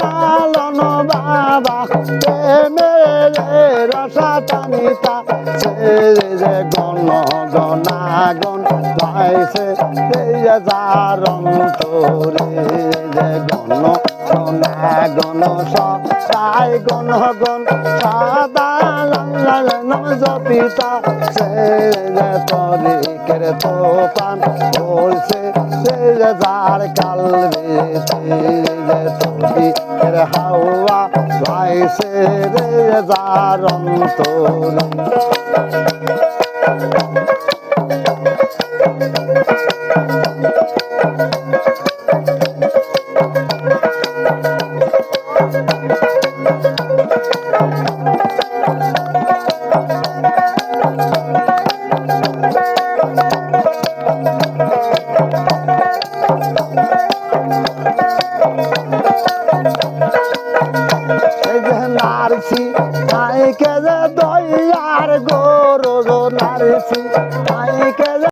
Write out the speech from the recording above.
নালন বাবা প্রেমে রসা টানিতা যে গণ গণাগণ গাইছে সেই যার অন্তরে যে গণ গণাগণ সদাই গণ গণ, সদা নাম জপিতা সে যে তরিকের তোপান বলছে সে যে যার কালবে তরিকের হাওয়া ভাইছে রে যার অন্তরে। এই যে নারসি আইকে যে দইয়ার গরু গো নারসি আইকে